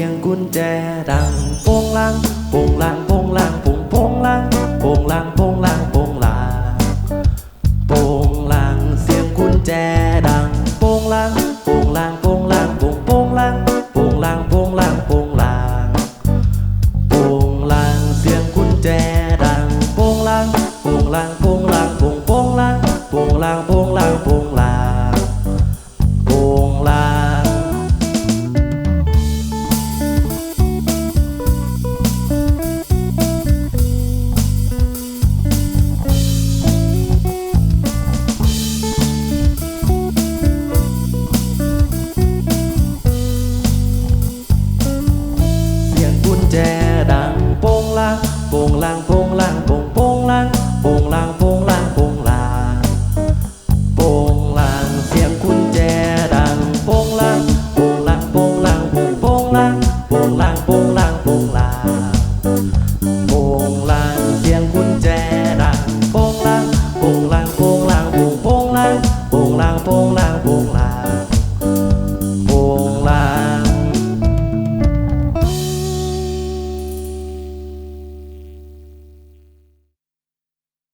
สียงกุญแจดังโป่งลังโป่งลังโป่งลังโป่งโป่งลังโป่งลังโป่งลังโป่งลังโป่งลังเสียงกุญแจดังโป่งลังโป่งลังโป่งลังโป่งโป่งลังโป่งลังโป่งลังโป่งลังโป่งลังเสียงกุญแจดังโป่งลังโป่งลังโป่งลังโป่งโป่งลังโป่งลังโป่งลังโป่ง 波浪波浪波浪。